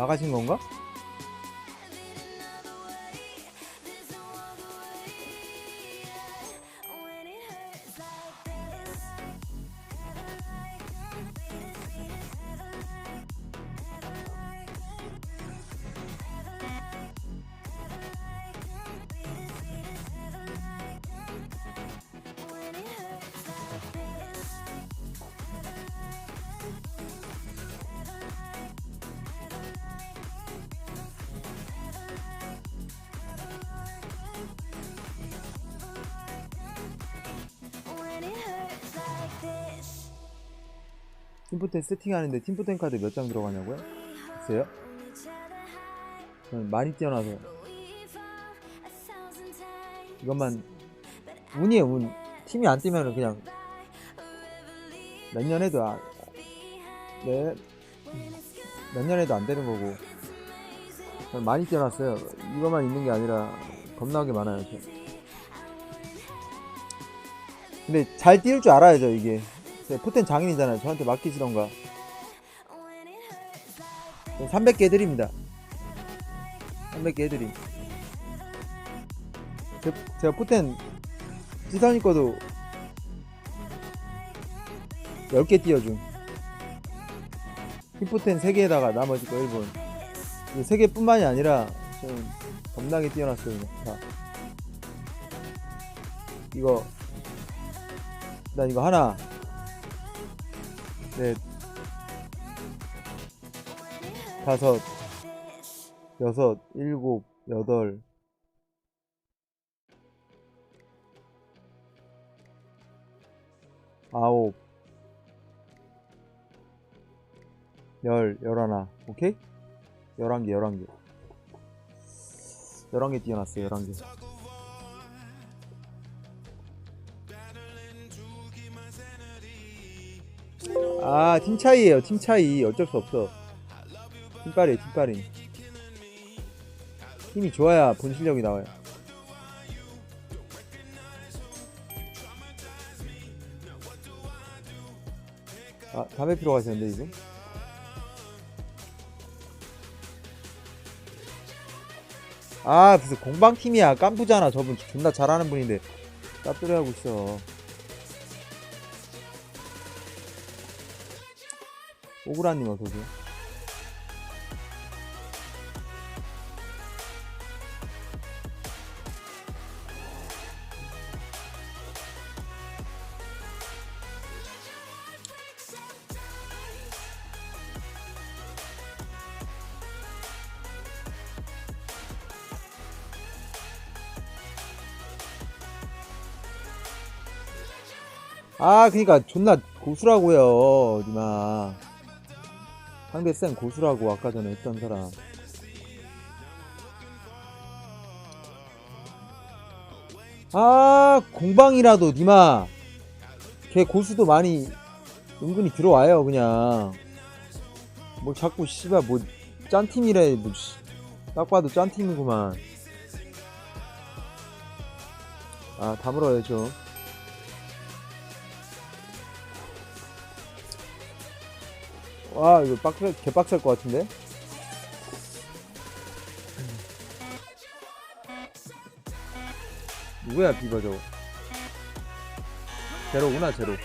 나가신 건가? 팀포텐 세팅하는데 팀포텐 카드 몇 장 들어가냐고요? 글쎄요? 저는 많이 뛰어나서 이것만 운이에요 운 팀이 안 뛰면은 그냥 몇 년 해도 아, 네, 몇년 해도 안 되는 거고 저는 많이 뛰어났어요 이것만 있는 게 아니라 겁나게 많아요 저. 근데 잘 뛸 줄 알아야죠 이게 네, 포텐 장인이잖아요. 저한테 맡기시던가. 300개 해드립니다. 300개 해드림. 제, 제가 포텐 지선이 거도 10개 띄워줌. 힙포텐 3개에다가 나머지 거 1번 3개 뿐만이 아니라 좀 겁나게 띄워놨어요. 다. 이거 일단 이거 하나 넷 다섯 여섯 일곱 여덟. 아홉. 열 열하나. 오케이? 열한 개 열한 개. 열한 개 띄워놨어요 열한 개 아, 팀 차이에요. 팀 차이. 어쩔 수 없어. 팀빨이, 팀빨이. 힘이 좋아야 본 실력이 나와요. 아, 담배 피러 가셨는데, 이분? 아, 무슨 공방팀이야. 깜부잖아. 저분 존나 잘하는 분인데. 짭조리 하고 있어. 오그라님 어서 오세요. 아, 그니까 존나 고수라고요, 니마. 상대 쌤 고수라고 아까 전에 했던 사람. 아, 공방이라도 니마. 걔 고수도 많이 은근히 들어와요, 그냥. 뭐 자꾸 씨발 뭐 짠팀이래, 뭐 씨. 딱 봐도 짠팀이구만. 아, 다물어야죠. 와 이거 빡 개빡셀 것 같은데? 누구야 비버 저거? 제로구나 제로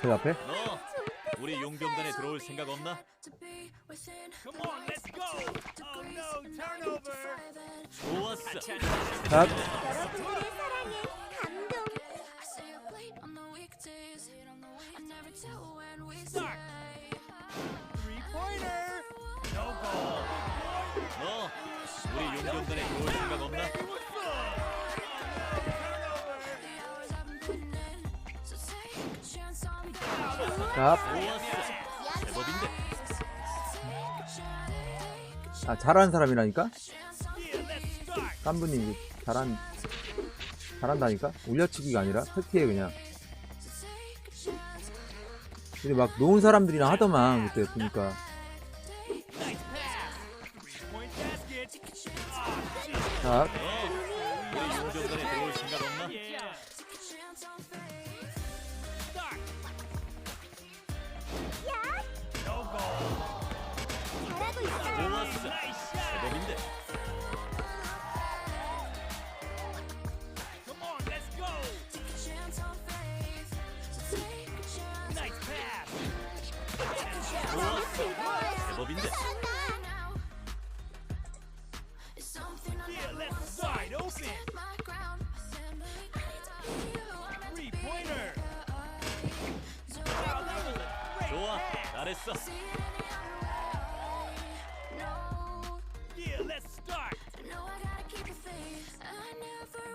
제 앞에 너 우리 용병단에 들어올 생각 없나? Come on, let's go. Oh, no, turnover. 좋았어. 자 여러분들의 사랑에 감동. 너 우리 용병단에 들어올 생각 없나? 자. 제법인데. 아 잘하는 사람이라니까 이게 잘한 잘한다니까? 올려치기가 아니라 패티에 그냥. 근데 막 놓은 사람들이랑 하더만 그때 보니까. 자 제법인데. Yeah, let's wide open. Three pointer. Wow, that was a great 좋아. pass. 잘했어. Yeah, let's start.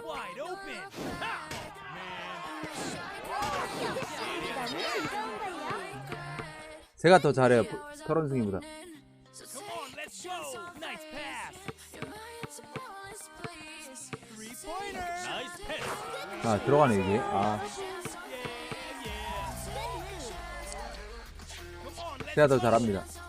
Wide open. Ha! Man. 제가 더 잘해요 패스. 아 들어가네 이게 아 제가 더. 잘합니다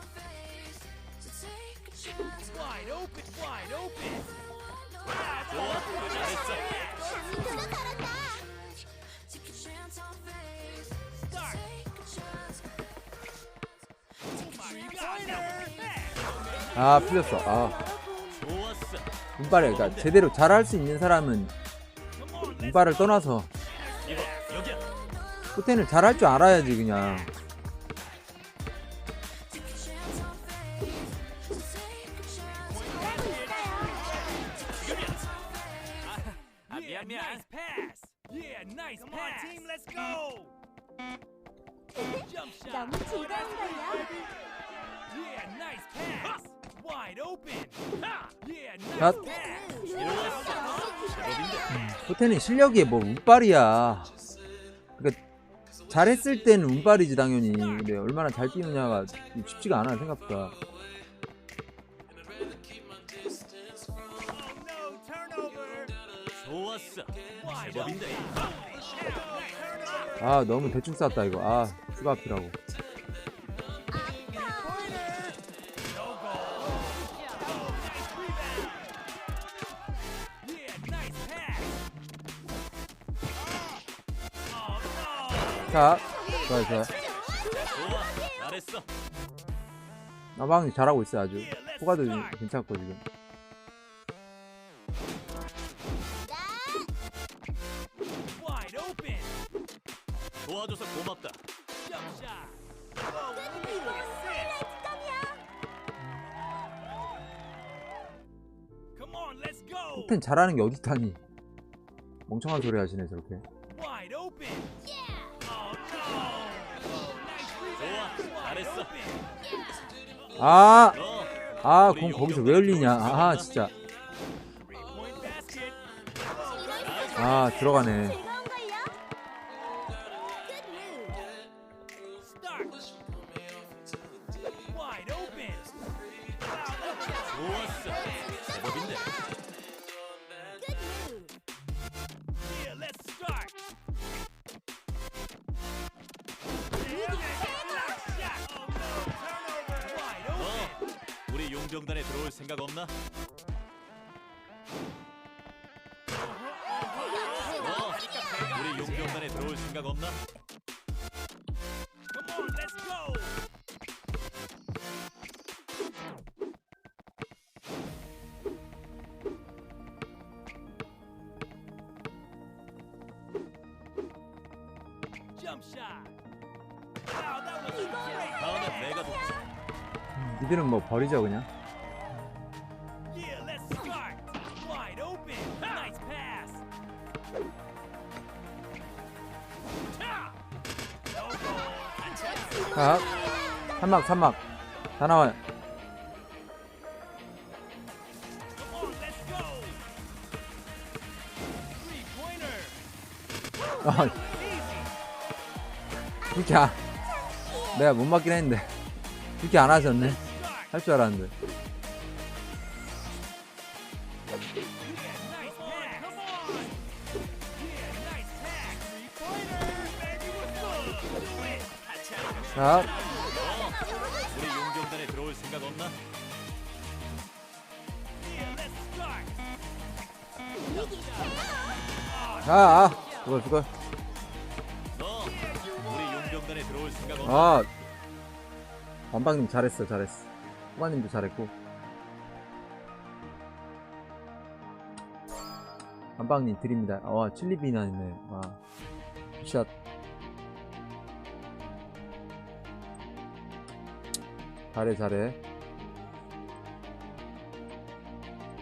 아 풀렸어 아. 운빨에 그러니까 제대로 잘할 수 있는 사람은 운빨을 떠나서. 포텐을 잘할 줄 알아야지 그냥. 너무 즐거운 걸요. 이렇어. 제법인데. 포텐은 실력이 뭐 운빨이야. 그러니까 잘했을 때는 운빨이지 당연히. 근데 얼마나 잘 뛰느냐가 쉽지가 않아 생각보다. Oh. 아 너무 대충 쐈다 이거. 아 추가 앞이라고 자 좋아요 좋아요. 나방이 잘하고 있어 아주 호가도 괜찮고 지금. 도와줘서 고맙다. 포텐 잘하는 게 어딨다니 멍청한 소리 하시네 저렇게 아! 너. 아, 공 거기서 왜 열리냐. 아, 진짜. 아, 들어가네. 없나? 너. 우리 용병단에 들어올 생각 없나? 니들은 뭐 버리죠, 그냥. 자, 삼막, 삼막. 다 나와요. 아. 그렇게 안, 내가 못 맞긴 했는데. 그렇게 안 하셨네. 할 줄 알았는데. 자, 우리 용병단에 들어올 생각 없나? 자, 아, 그걸 그걸. 너 우리 용병단에 들어올 생각 없나? 아, 원방님 잘했어, 잘했어. 후반님도 잘했고. 원방님 드립니다. 아, 와, 칠리비나 있네. 와, 샷. 잘해, 잘해.